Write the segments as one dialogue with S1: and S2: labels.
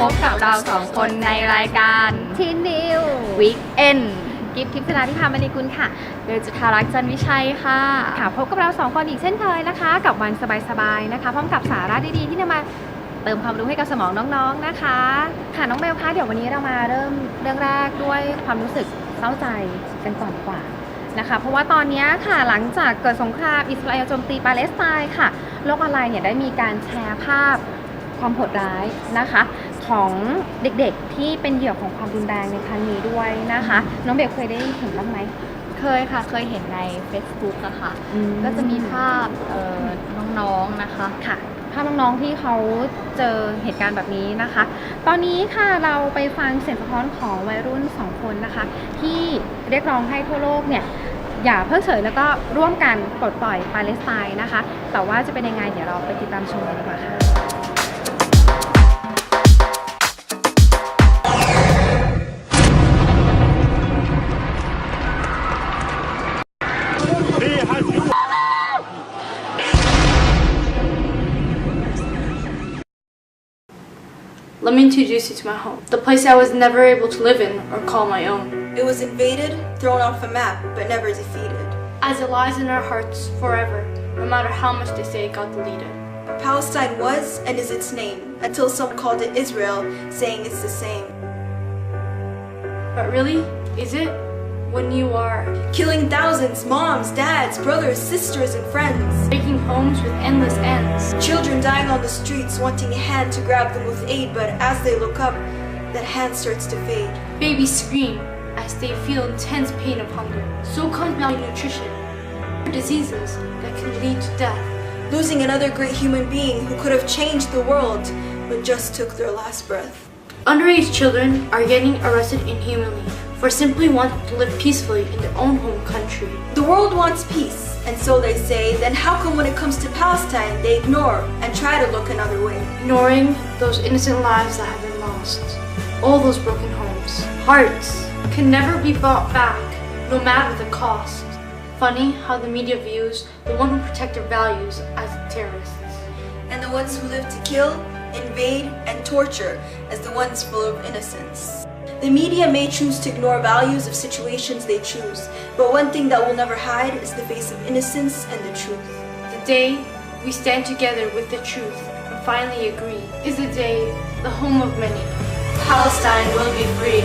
S1: พบกับเราสองคนในรายการ
S2: ทีนิว
S1: วิกเอน
S2: กิฟทิพย์ธนาธิพามณีกุลค่ะ
S1: โดยจุธารักษ์จันทร์วิชัยค่ะ
S2: ค่ะ พบกับเราสองคนอีกเช่นเคยนะคะ กับวันสบายๆนะคะ พร้อมกับสาระดีๆที่นำมาเติมความรู้ให้กับสมองน้องๆนะคะ ค่ะน้องเบลคะเดี๋ยววันนี้เรามาเริ่มเรื่องแรกด้วยความรู้สึกเศร้าใจกันก่อนดีกว่านะคะ เพราะว่าตอนนี้ค่ะหลังจากเกิดสงครามอิสราเอลโจมตีปาเลสไตน์ค่ะ โลกออนไลน์เนี่ยได้มีการแชร์ภาพความโหดร้ายนะคะ ของเด็กๆที่เป็นเหยื่อของความรุนแรงในครั้งนี้ด้วยนะคะ น้องเบลเคยได้เห็นบ้างไหม
S1: เคยค่ะ เคยเห็นใน Facebook อะค่ะก็จะมีภาพเอ่อน้องๆนะคะ
S2: ค่ะภาพน้องๆที่เขาเจอเหตุการณ์แบบนี้นะคะ ตอนนี้ค่ะเราไปฟังเสียงสะท้อนของวัยรุ่น 2 คนนะคะ ที่เรียกร้องให้ทั่วโลกเนี่ยอย่าเพิกเฉยแล้วก็ร่วมกันปลดปล่อยปาเลสไตน์นะคะ แต่ว่าจะเป็นยังไงเดี๋ยวเราไปติดตามชมกันดีกว่าค่ะ
S3: Introduce you to my home. The place I was never able to live in or call my own.
S4: It was invaded, thrown off a map, but never defeated.
S3: As it lies in our hearts forever, no matter how much they say it got deleted.
S4: Palestine was and is its name, until some called it Israel, saying it's the same.
S3: But really, is it? When you are
S4: Killing thousands, moms, dads, brothers, sisters, and friends.
S3: breaking homes with endless ends.
S4: Children dying on the streets, wanting a hand to grab them with aid, but as they look up, that hand starts to fade.
S3: Babies scream as they feel intense pain of hunger. So comes malnutrition. Diseases that can lead to death.
S4: Losing another great human being who could have changed the world, but just took their last breath.
S3: Underage children are getting arrested inhumanly for simply wanting to live peacefully in their own home country.
S4: The world wants peace, and so they say, then how come when it comes to Palestine, they ignore and try to look another way?
S3: ignoring those innocent lives that have been lost, all those broken homes. Hearts can never be bought back, no matter the cost. Funny how the media views the one who protect their values as terrorists.
S4: and the ones who live to kill, invade, and torture as the ones full of innocence. The media may choose to ignore values of situations they choose, but one thing that will never hide is the face of innocence and the truth.
S3: The day we stand together with the truth and finally agree is the day, the home of many.
S4: Palestine will be free.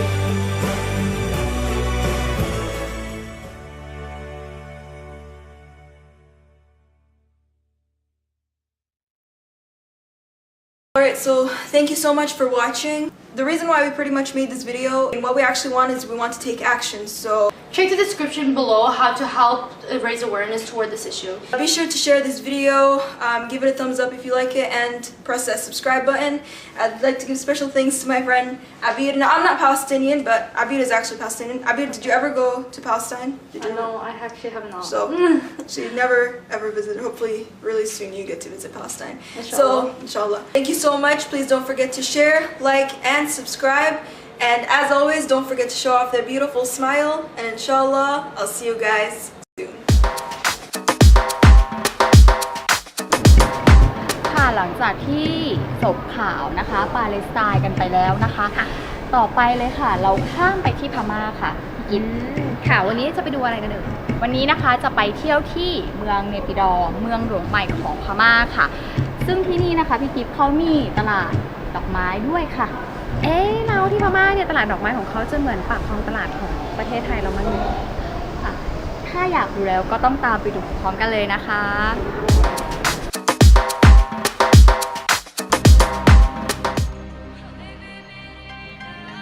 S4: Alright, so thank you so much for watching. The reason why we pretty much made this video and what we actually want is we want to take action. So
S3: Check the description below how to help raise awareness toward this issue.
S4: be sure to share this video, um, give it a thumbs up if you like it, and press that subscribe button. I'd like to give special thanks to my friend Abir. Now, I'm not Palestinian, but Abir is actually Palestinian. Abir, did you ever go to Palestine? Did you
S3: I I actually have not.
S4: So, so you've never ever visited. Hopefully, really soon you get to visit Palestine.
S3: Inshallah.
S4: So, inshallah. Thank you so much. Please don't forget to share, like, and subscribe. And as always, don't forget to show off that beautiful smile. And inshallah, I'll see you guys soon.
S1: ค่ะหลังจากที่จบข่าวนะคะปาเลสไตน์กันไปแล้วนะคะ ต่อไปเลยค่ะ เราข้ามไปที่พม่าค่ะพี่กิน
S2: ค่ะวันนี้จะไปดูอะไรกันเอ่ย
S1: วันนี้นะคะจะไปเที่ยวที่เมืองเนปิดอร์เมืองหลวงใหม่ของพม่าค่ะ ซึ่งที่นี่นะคะพี่กิฟเขามีตลาดดอกไม้ด้วยค่ะ
S2: เอ๊ะเราที่พม่าเนี่ยตลาดดอกไม้ของเขาจะเหมือนปากคลองตลาดของประเทศไทยเรามั้งเนี่ย
S1: อะถ้าอยากดูแล้วก็ต้องตามไปดูพร้อมกันเลยนะคะ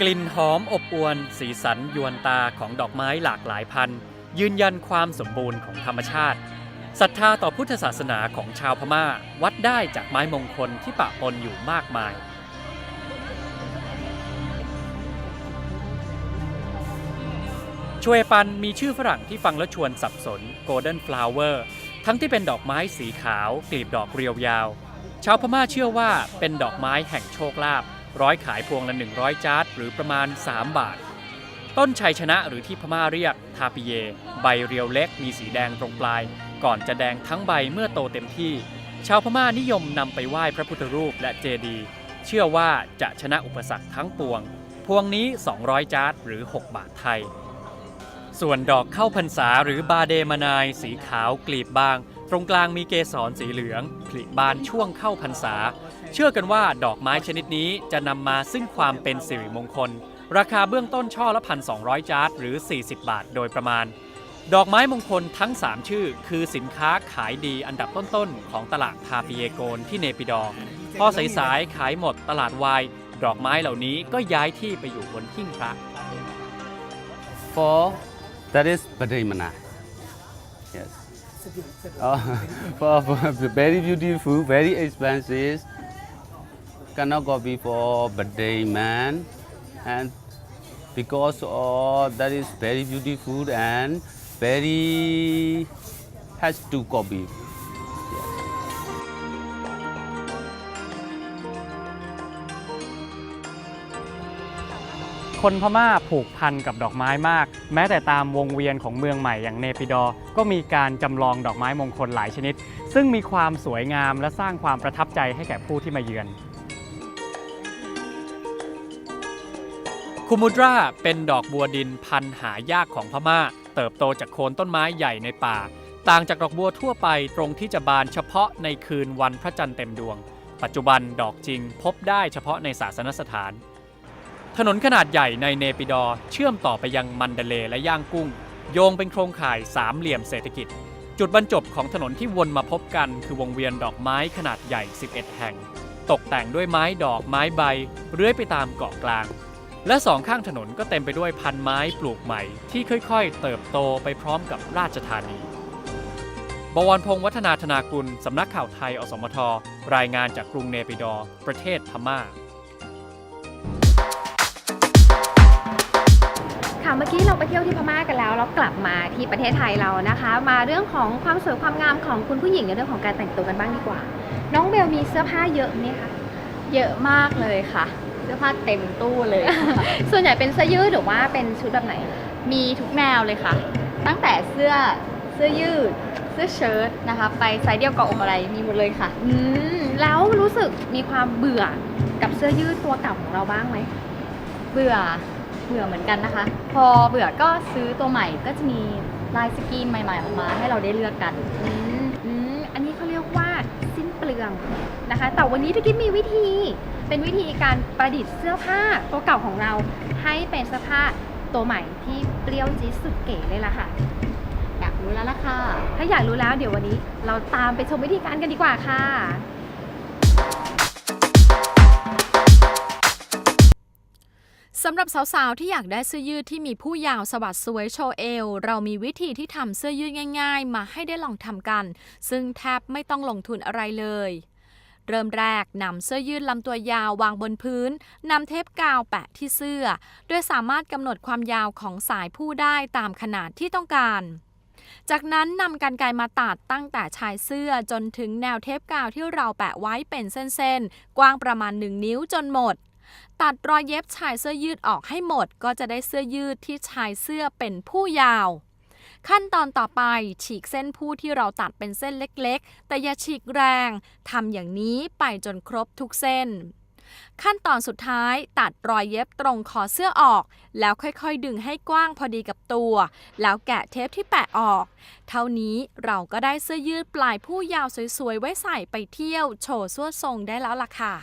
S5: กลิ่นหอมอบอวนสีสันยวนตาของดอกไม้หลากหลายพันธุ์ยืนยันความสมบูรณ์ของธรรมชาติศรัทธาต่อพุทธศาสนาของชาวพม่าวัดได้จากไม้มงคลที่ปะปนอยู่มากมาย ชวยปันมีชื่อฝรั่งที่ฟังแล้วชวนสับสน Golden Flower ทั้งที่เป็นดอกไม้สีขาวกลีบดอกเรียวยาว ชาวพม่าเชื่อว่าเป็นดอกไม้แห่งโชคลาภร้อยขายพวงละ 100 จาร์ดหรือประมาณ 3 บาท ต้นชัยชนะหรือที่พม่าเรียกทาปิเย ใบเรียวเล็กมีสีแดงตรงปลาย ก่อนจะแดงทั้งใบเมื่อโตเต็มที่ ชาวพม่านิยมนำไปไหว้พระพุทธรูปและเจดีย์เชื่อว่าจะชนะอุปสรรคทั้งปวง พวงนี้ 200 จาร์ดหรือ 6 บาทไทย ส่วนดอกเข้าพรรษาหรือบาเดมานายสีขาวกลีบบาง ตรงกลางมีเกสรสีเหลืองผลิบานช่วงเข้าพรรษา เชื่อกันว่าดอกไม้ชนิดนี้จะนำมาซึ่งความเป็นสิริมงคล ราคาเบื้องต้นช่อละพันสองจาร์ดหรือ 40 บาทโดยประมาณ ดอกไม้มงคลทั้ง 3 ชื่อ คือสินค้าขายดีอันดับต้นๆ ของตลาดทาปิเยโกนที่เนปิดอพอสายๆขายหมดตลาดวายดอกไม้เหล่านี้ก็ย้ายที่ไปอยู่บนหิ้งพระ
S6: For that is Badrimana. Yes. Oh, for very beautiful, very expensive. Cannot copy for birthday man, and because of that is very beautiful and very has to copy.
S5: คนพม่าผูกพันกับดอกไม้มาก แม้แต่ตามวงเวียนของเมืองใหม่อย่างเนปิดอร์ก็มีการจำลองดอกไม้มงคลหลายชนิด ซึ่งมีความสวยงามและสร้างความประทับใจให้แก่ผู้ที่มาเยือนคูมูดราเป็นดอกบัวดินพันหายากของพม่า เติบโตจากโคนต้นไม้ใหญ่ในป่า ต่างจากดอกบัวทั่วไปตรงที่จะบานเฉพาะในคืนวันพระจันทร์เต็มดวง ปัจจุบันดอกจริงพบได้เฉพาะในศาสนสถาน ถนนขนาดใหญ่ในเนปิดอร์เชื่อมต่อไปยังมันเดเลและย่างกุ้ง โยงเป็นโครงข่ายสามเหลี่ยมเศรษฐกิจ จุดบรรจบของถนนที่วนมาพบกัน คือวงเวียนดอกไม้ขนาดใหญ่ 11 แห่ง ตกแต่งด้วยไม้ดอกไม้ใบเลื้อยไปตามเกาะกลาง และสองข้างถนนก็เต็มไปด้วยพันไม้ปลูกใหม่ ที่ค่อยๆ เติบโตไปพร้อมกับราชธานีบวรพงษ์วัฒนาธนากุล สำนักข่าวไทย อสมท รายงานจากกรุงเนปิดอร์ประเทศพม่า
S2: เมื่อกี้เราไปเที่ยวที่พม่ากันแล้วแล้วกลับมาที่ประเทศไทยเรานะคะ มาเรื่องของความสวยความงามของคุณผู้หญิงในเรื่องของการแต่งตัวกันบ้างดีกว่า น้องเบลมีเสื้อผ้าเยอะไหมคะ
S1: เยอะมากเลยค่ะเสื้อผ้าเต็มตู้เลย
S2: ส่วนใหญ่เป็นเสื้อยืดหรือว่าเป็นชุดแบบไหน
S1: มีทุกแนวเลยค่ะ ตั้งแต่เสื้อเสื้อยืด เสื้อเชิ้ตนะคะ ไปไซส์เดียวกับอกอะไรมีหมดเลยค่ะ
S2: อืมแล้วรู้สึกมีความเบื่อกับเสื้อยืดตัวเก่าของเราบ้างไหม
S1: เบื่อ เบื่อเหมือนกันนะคะ พอเบื่อก็ซื้อตัวใหม่ก็จะมีลายสกรีนใหม่ ๆ ออกมาให้เราได้เลือกกัน
S2: อืมอืมอันนี้เขาเรียกว่าสิ้นเปลืองนะคะ แต่วันนี้พี่กิ๊บมีวิธีเป็นวิธีการประดิษฐ์เสื้อผ้าตัวเก่าของเราให้เป็นเสื้อผ้าตัวใหม่ที่เปรี้ยวจี๊ดสุดเก๋เลยล่ะค่ะ
S1: อยากรู้แล้วล่ะค่ะ
S2: ถ้าอยากรู้แล้วเดี๋ยววันนี้เราตามไปชมวิธีการกันดีกว่าค่ะ
S7: สำหรับสาวๆ ที่อยากได้เสื้อยืดที่มีผู้ยาวสวัสดสวยโชว์เอว เรามีวิธีที่ทำเสื้อยืดง่าย ๆ มาให้ได้ลองทำกัน ซึ่งแทบไม่ต้องลงทุนอะไรเลย เริ่มแรกนำเสื้อยืดลำตัวยาววางบนพื้นนำเทปกาวแปะที่เสื้อ โดยสามารถกำหนดความยาวของสายผู้ได้ตามขนาดที่ต้องการจากนั้นนำกันไกรมาตัดตั้งแต่ชายเสื้อจนถึงแนวเทปกาวที่เราแปะไว้เป็นเส้นๆ กว้างประมาณ 1 นิ้วจนหมด ตัดรอยเย็บชายเสื้อยืดออกให้หมด ก็จะได้เสื้อยืดที่ชายเสื้อเป็นผู้ยาว ขั้นตอนต่อไปฉีกเส้นผู้ที่เราตัดเป็นเส้นเล็กๆ แต่อย่าฉีกแรงทำอย่างนี้ไปจนครบทุกเส้น ขั้นตอนสุดท้ายตัดรอยเย็บตรงคอเสื้อออก แล้วค่อยๆ ดึงให้กว้างพอดีกับตัว แล้วแกะเทปที่แปะออก เท่านี้เราก็ได้เสื้อยืดปลายผู้ยาวสวยๆไว้ใส่ไปเที่ยว โชว์ส้วดทรงได้แล้วล่ะค่ะ